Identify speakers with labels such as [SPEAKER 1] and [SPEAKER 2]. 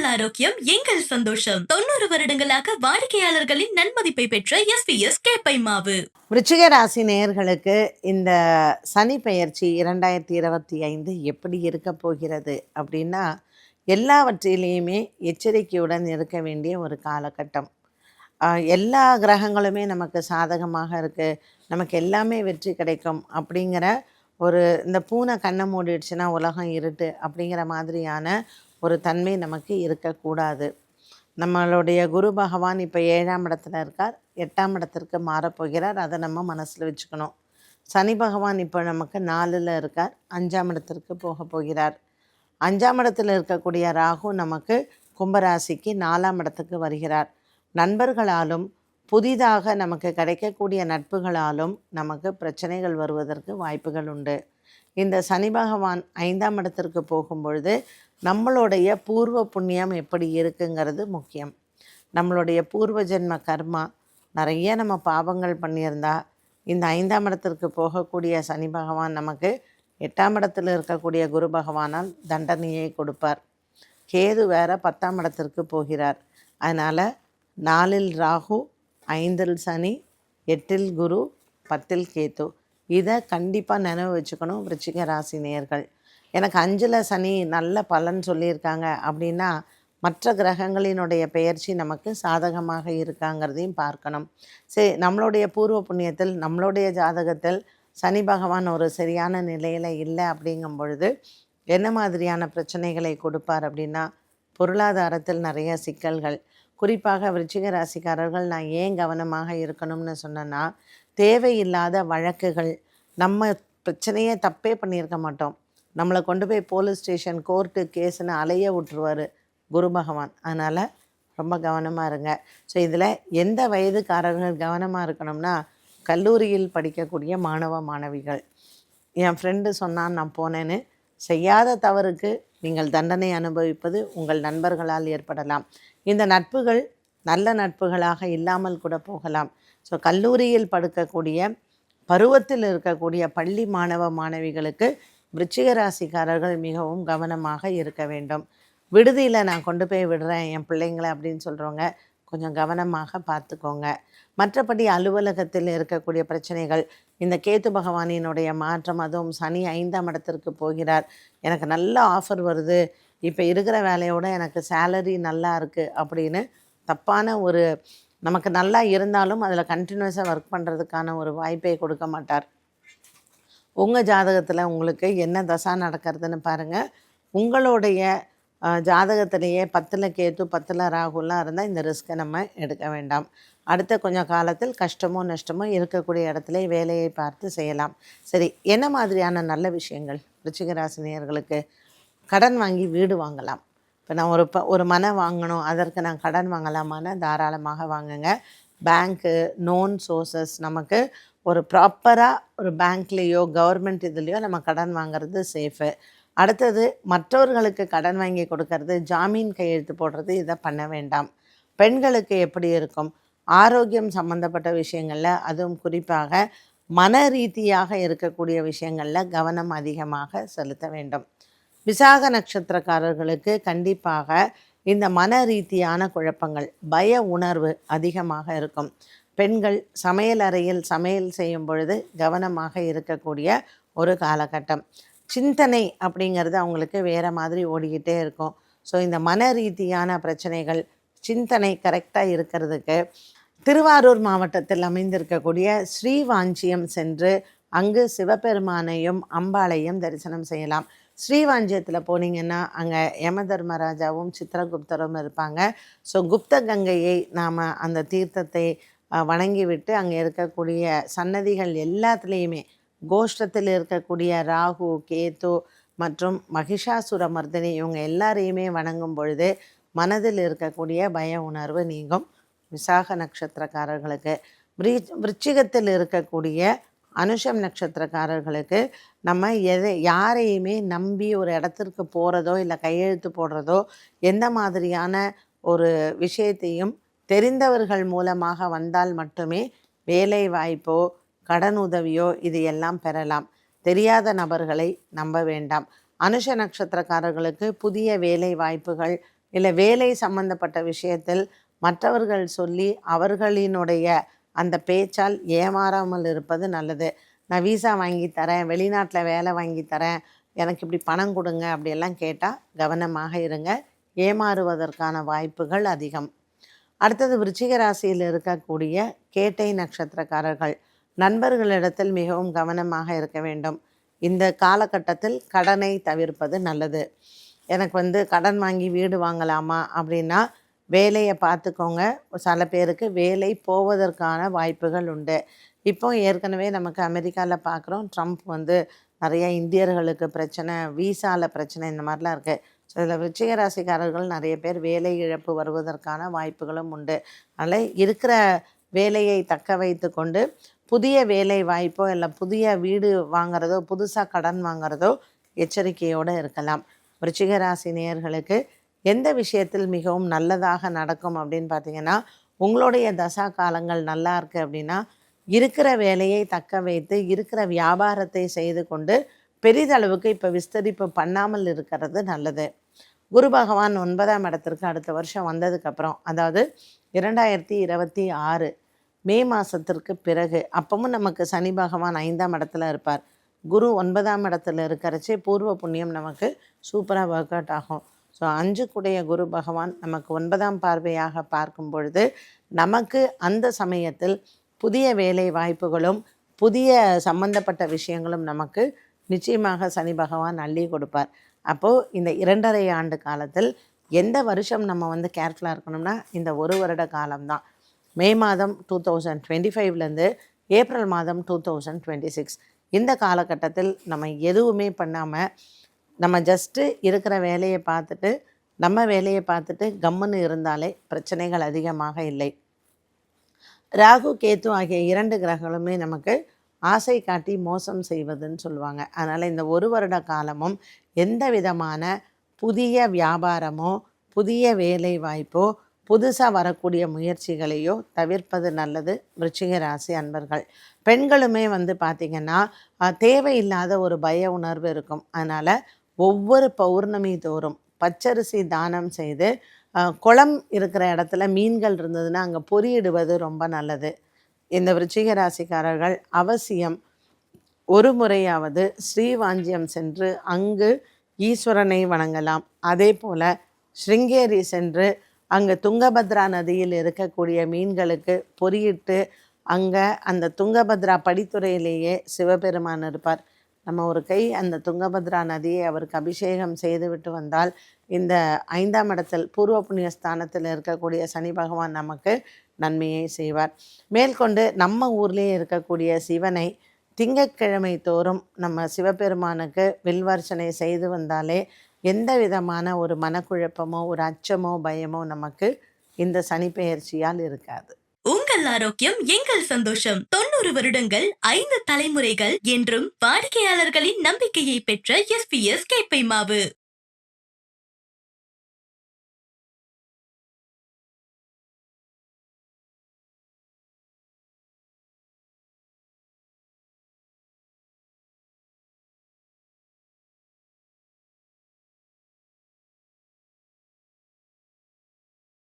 [SPEAKER 1] உங்கள் ஆரோக்கியம் எங்கள் சந்தோஷம். தொண்ணூறு வருடங்களாக வாடிக்கையாளர்களின் நன்மதிப்பை பெற்ற எஸ் பி எஸ் கேப்பை மாவு
[SPEAKER 2] விருச்சிக ராசி நேயர்களுக்கு இந்த சனி பெயர்ச்சி இரண்டாயிரத்தி இருபத்தி ஐந்து எப்படி இருக்க போகிறது அப்படின்னா எல்லாவற்றிலேயுமே எச்சரிக்கையுடன் இருக்க வேண்டிய ஒரு காலகட்டம். எல்லா கிரகங்களுமே நமக்கு சாதகமாக இருக்குது நமக்கு எல்லாமே வெற்றி கிடைக்கும் அப்படிங்கிற ஒரு இந்த பூனை கண்ணை மூடிடுச்சுன்னா உலகம் இருட்டு அப்படிங்கிற மாதிரியான ஒரு தன்மை நமக்கு இருக்கக்கூடாது. நம்மளுடைய குரு பகவான் இப்போ ஏழாம் இடத்துல இருக்கார். எட்டாம் இடத்திற்கு மாறப்போகிறார் அதை நம்ம மனசில் வச்சுக்கணும். சனி பகவான் இப்போ நமக்கு நாலில் இருக்கார். அஞ்சாம் இடத்திற்கு போக போகிறார். அஞ்சாம் இடத்தில் இருக்கக்கூடிய ராகு நமக்கு கும்பராசிக்கு நாலாம் இடத்துக்கு வருகிறார். நண்பர்களாலும் புதிதாக நமக்கு கிடைக்கக்கூடிய நட்புகளாலும் நமக்கு பிரச்சனைகள் வருவதற்கு வாய்ப்புகள் உண்டு. இந்த சனி பகவான் ஐந்தாம் இடத்திற்கு போகும்பொழுது நம்மளுடைய பூர்வ புண்ணியம் எப்படி இருக்குங்கிறது முக்கியம். நம்மளுடைய பூர்வ ஜென்ம கர்மா நிறைய நம்ம பாவங்கள் பண்ணியிருந்தா இந்த ஐந்தாம் இடத்திற்கு போகக்கூடிய சனி பகவான் நமக்கு எட்டாம் இடத்தில் இருக்கக்கூடிய குரு பகவானால் தண்டனையை கொடுப்பார். கேது வேற பத்தாம் இடத்திற்கு போகிறார். அதனால் நாலில் ராகு ஐந்தில் சனி எட்டில் குரு பத்தில் கேத்து இதை கண்டிப்பாக நினைவு வச்சுக்கணும் விருச்சிக ராசி நேர்கள் எனக்கு அஞ்சில் சனி நல்ல பலன் சொல்லியிருக்காங்க அப்படின்னா மற்ற கிரகங்களினுடைய பெயர்ச்சி நமக்கு சாதகமாக இருக்காங்கிறதையும் பார்க்கணும். சரி நம்மளுடைய பூர்வ புண்ணியத்தில் நம்மளுடைய ஜாதகத்தில் சனி பகவான் ஒரு சரியான நிலையில் இல்லை அப்படிங்கும் பொழுது என்ன மாதிரியான பிரச்சனைகளை கொடுப்பார் அப்படின்னா பொருளாதாரத்தில் நிறைய சிக்கல்கள். குறிப்பாக விருச்சிக ராசிக்காரர்கள் நான் ஏன் கவனமாக இருக்கணும்னு சொன்னேன்னா தேவையில்லாத வழக்குகள். நம்ம பிரச்சனையே தப்பே பண்ணியிருக்க மாட்டோம். நம்மளை கொண்டு போய் போலீஸ் ஸ்டேஷன் கோர்ட்டு கேஸுன்னு அலைய விட்டுருவார் குரு பகவான். அதனால் ரொம்ப கவனமாக இருங்க. ஸோ இதில் எந்த வயதுக்காரர்கள் கவனமாக இருக்கணும்னா கல்லூரியில் படிக்கக்கூடிய மாணவ மாணவிகள். என் ஃப்ரெண்டு சொன்னான் நான் போனேன்னு. செய்யாத தவறுக்கு நீங்கள் தண்டனை அனுபவிப்பது உங்கள் நண்பர்களால் ஏற்படலாம். இந்த நட்புகள் நல்ல நட்புகளாக இல்லாமல் கூட போகலாம். ஸோ கல்லூரியில் படுக்கக்கூடிய பருவத்தில் இருக்கக்கூடிய பள்ளி மாணவ மாணவிகளுக்கு விருச்சிக ராசிக்காரர்கள் மிகவும் கவனமாக இருக்க வேண்டும். விடுதியில் நான் கொண்டு போய் விடுறேன் என் பிள்ளைங்களை அப்படின்னு சொல்கிறவங்க கொஞ்சம் கவனமாக பார்த்துக்கோங்க. மற்றபடி அலுவலகத்தில் இருக்கக்கூடிய பிரச்சனைகள் இந்த கேத்து பகவானினுடைய மாற்றம் அதுவும் சனி ஐந்தாம் இடத்திற்கு போகிறார். எனக்கு நல்ல ஆஃபர் வருது. இப்போ இருக்கிற வேலையோட எனக்கு சேலரி நல்லா இருக்குது அப்படின்னு தப்பான ஒரு நமக்கு நல்லா இருந்தாலும் அதில் கண்டினியூஸாக ஒர்க் பண்ணுறதுக்கான ஒரு வாய்ப்பை கொடுக்க மாட்டார். உங்கள் ஜாதகத்தில் உங்களுக்கு என்ன தசா நடக்கிறதுன்னு பாருங்கள் உங்களுடைய ஜாதகத்திலேயே பத்தில் கேத்து பத்தில் ராகுலாம் இருந்தால் இந்த ரிஸ்க்கை நம்ம எடுக்க வேண்டாம். அடுத்த கொஞ்சம் காலத்தில் கஷ்டமோ நஷ்டமோ இருக்கக்கூடிய இடத்துல வேலையை பார்த்து செய்யலாம். சரி என்ன மாதிரியான நல்ல விஷயங்கள் ரிச்சிகராசினியர்களுக்கு கடன் வாங்கி வீடு வாங்கலாம். இப்போ நான் ஒரு ப ஒரு மனை வாங்கணும் அதற்கு நான் கடன் வாங்கலாமான்னு தாராளமாக வாங்குங்க. பேங்க்கு நோன் சோர்சஸ் நமக்கு ஒரு ப்ராப்பராக ஒரு பேங்க்லேயோ கவர்மெண்ட் இதுலேயோ நம்ம கடன் வாங்குறது சேஃபு அடுத்தது மற்றவர்களுக்கு கடன் வாங்கி கொடுக்கறது ஜாமீன் கையெழுத்து போடுறது இதை பண்ண வேண்டாம். பெண்களுக்கு எப்படி இருக்கும்? ஆரோக்கியம் சம்மந்தப்பட்ட விஷயங்களில் அதுவும் குறிப்பாக மன ரீதியாக இருக்கக்கூடிய விஷயங்களில் கவனம் அதிகமாக செலுத்த வேண்டும். விசாக நட்சத்திரக்காரர்களுக்கு கண்டிப்பாக இந்த மன ரீதியான குழப்பங்கள் பய உணர்வு அதிகமாக இருக்கும். பெண்கள் சமையல் அறையில் சமையல் செய்யும் பொழுது கவனமாக இருக்கக்கூடிய ஒரு காலகட்டம். சிந்தனை அப்படிங்கிறது அவங்களுக்கு வேறு மாதிரி ஓடிக்கிட்டே இருக்கும். ஸோ இந்த மன ரீதியான பிரச்சனைகள் சிந்தனை கரெக்டாக இருக்கிறதுக்கு திருவாரூர் மாவட்டத்தில் அமைந்திருக்கக்கூடிய ஸ்ரீவாஞ்சியம் சென்று அங்கு சிவபெருமானையும் அம்பாளையும் தரிசனம் செய்யலாம். ஸ்ரீவாஞ்சியத்தில் போனீங்கன்னா அங்கே யம தர்மராஜாவும் சித்திரகுப்தரும் இருப்பாங்க. ஸோ குப்த கங்கையை நாம் அந்த தீர்த்தத்தை வணங்கிவிட்டு அங்கே இருக்கக்கூடிய சன்னதிகள் எல்லாத்துலேயுமே கோஷ்டத்தில் இருக்கக்கூடிய ராகு கேத்து மற்றும் மகிஷாசுர மர்தினி இவங்க எல்லாரையுமே வணங்கும் பொழுது மனதில் இருக்கக்கூடிய பய உணர்வு நீங்கும். விசாக நட்சத்திரக்காரர்களுக்கு விரி விருச்சிகத்தில் இருக்கக்கூடிய அனுஷம் நட்சத்திரக்காரர்களுக்கு நம்ம எதை யாரையுமே நம்பி ஒரு இடத்திற்கு போகிறதோ இல்லை கையெழுத்து போடுறதோ எந்த மாதிரியான ஒரு விஷயத்தையும் தெரிந்தவர்கள் மூலமாக வந்தால் மட்டுமே வேலை வாய்ப்போ கடன் உதவியோ இது எல்லாம் பெறலாம். தெரியாத நபர்களை நம்ப வேண்டாம். அனுஷ நட்சத்திரக்காரர்களுக்கு புதிய வேலை வாய்ப்புகள் இல்லை வேலை சம்பந்தப்பட்ட விஷயத்தில் மற்றவர்கள் சொல்லி அவர்களினுடைய அந்த பேச்சால் ஏமாறாமல் இருப்பது நல்லது. நான் விசா வாங்கி தரேன் வெளிநாட்டில் வேலை வாங்கி தரேன் எனக்கு இப்படி பணம் கொடுங்க அப்படியெல்லாம் கேட்டால் கவனமாக இருங்க. ஏமாறுவதற்கான வாய்ப்புகள் அதிகம். அடுத்தது விருச்சிக ராசியில் இருக்கக்கூடிய கேட்டை நட்சத்திரக்காரர்கள் நண்பர்களிடத்தில் மிகவும் கவனமாக இருக்க வேண்டும். இந்த காலகட்டத்தில் கடனை தவிர்ப்பது நல்லது. எனக்கு வந்து கடன் வாங்கி வீடு வாங்கலாமா அப்படின்னா வேலையை பார்த்துக்கோங்க. சில பேருக்கு வேலை போவதற்கான வாய்ப்புகள் உண்டு. இப்போ ஏற்கனவே நமக்கு அமெரிக்காவில் பார்க்குறோம். ட்ரம்ப் வந்து நிறைய இந்தியர்களுக்கு பிரச்சனை வீசாவில் பிரச்சனை இந்த மாதிரிலாம் இருக்குது ஸோ இதில் விருச்சிக ராசிக்காரர்கள் நிறைய பேர் வேலை இழப்பு வருவதற்கான வாய்ப்புகளும் உண்டு. அதனால் இருக்கிற வேலையை தக்க வைத்து கொண்டு புதிய வேலை வாய்ப்போ இல்லை புதிய வீடு வாங்குறதோ புதுசாக கடன் வாங்குறதோ எச்சரிக்கையோடு இருக்கலாம். விருச்சிக ராசி நேயர்களுக்கு எந்த விஷயத்தில் மிகவும் நல்லதாக நடக்கும் அப்படின்னு பார்த்தீங்கன்னா உங்களுடைய தசா காலங்கள் நல்லா இருக்குது அப்படின்னா இருக்கிற வேலையை தக்க வைத்து இருக்கிற வியாபாரத்தை செய்து கொண்டு பெரிதளவுக்கு இப்போ விஸ்தரிப்பு பண்ணாமல் இருக்கிறது நல்லது. குரு பகவான் ஒன்பதாம் இடத்திற்கு அடுத்த வருஷம் வந்ததுக்கப்புறம் அதாவது இரண்டாயிரத்தி இருபத்தி ஆறு மே மாதத்திற்கு பிறகு அப்பவும் நமக்கு சனி பகவான் ஐந்தாம் இடத்துல இருப்பார். குரு ஒன்பதாம் இடத்துல இருக்கிறச்சே பூர்வ புண்ணியம் நமக்கு சூப்பராக ஒர்க் அவுட் ஆகும். ஸோ அஞ்சு குடைய குரு பகவான் நமக்கு ஒன்பதாம் பார்வையாக பார்க்கும் பொழுது நமக்கு அந்த சமயத்தில் புதிய வேலை வாய்ப்புகளும் புதிய சம்பந்தப்பட்ட விஷயங்களும் நமக்கு நிச்சயமாக சனி பகவான் அள்ளி கொடுப்பார். அப்போது இந்த இரண்டரை ஆண்டு காலத்தில் எந்த வருஷம் நம்ம வந்து கேர்ஃபுல்லாக இருக்கணும்னா இந்த ஒரு வருட காலம்தான். மே மாதம் டூ தௌசண்ட் டுவெண்ட்டி ஃபைவ்லேருந்து ஏப்ரல் மாதம் டூ தௌசண்ட் டுவெண்ட்டி சிக்ஸ் இந்த காலகட்டத்தில் நம்ம எதுவுமே பண்ணாமல் நம்ம ஜஸ்ட்டு இருக்கிற வேலையை பார்த்துட்டு நம்ம வேலையை பார்த்துட்டு கம்முன்னு இருந்தாலே பிரச்சனைகள் அதிகமாக இல்லை. ராகு கேத்து ஆகிய இரண்டு கிரகங்களுமே நமக்கு ஆசை காட்டி மோசம் செய்வதுன்னு சொல்லுவாங்க. அதனால் இந்த ஒரு வருட காலமும் எந்த விதமான புதிய வியாபாரமோ புதிய வேலை வாய்ப்போ புதுசாக வரக்கூடிய முயற்சிகளையோ தவிர்ப்பது நல்லது. விருச்சிக ராசி அன்பர்கள். பெண்களுமே வந்து பார்த்திங்கன்னா தேவையில்லாத ஒரு பய உணர்வு இருக்கும். அதனால் ஒவ்வொரு பௌர்ணமி தோறும் பச்சரிசி தானம் செய்து குளம் இருக்கிற இடத்துல மீன்கள் இருந்ததுன்னா அங்கே பொறியிடுவது ரொம்ப நல்லது. இந்த விருச்சிக ராசிக்காரர்கள் அவசியம் ஒரு முறையாவது ஸ்ரீவாஞ்சியம் சென்று அங்கு ஈஸ்வரனை வணங்கலாம். அதே போல் ஸ்ருங்கேரி சென்று அங்கே துங்கபத்ரா நதியில் இருக்கக்கூடிய மீன்களுக்கு பொறியிட்டு அங்கே அந்த துங்கபத்ரா படித்துறையிலேயே சிவபெருமான் இருப்பார். நம்ம ஒரு கை அந்த துங்கபத்ரா நதியை அவருக்கு அபிஷேகம் செய்துவிட்டு வந்தால் இந்த ஐந்தாம் இடத்தில் பூர்வ புண்ணிய ஸ்தானத்தில் இருக்கக்கூடிய சனி பகவான் நமக்கு நன்மையை செய்வார். மேற்கொண்டு நம்ம ஊர்லேயே இருக்கக்கூடிய சிவனை திங்கட்கிழமை தோறும் நம்ம சிவபெருமானுக்கு வில்வர்ச்சனை செய்து வந்தாலே எந்த விதமான ஒரு மனக்குழப்பமோ ஒரு அச்சமோ பயமோ நமக்கு இந்த சனிப்பெயர்ச்சியால் இருக்காது.
[SPEAKER 1] உங்கள் ஆரோக்கியம் எங்கள் சந்தோஷம் தொண்ணூறு வருடங்கள் ஐந்து தலைமுறைகள் என்றும் வாடிக்கையாளர்களின் நம்பிக்கையை பெற்ற எஸ்பிஎஸ் கேப்பை மாவு.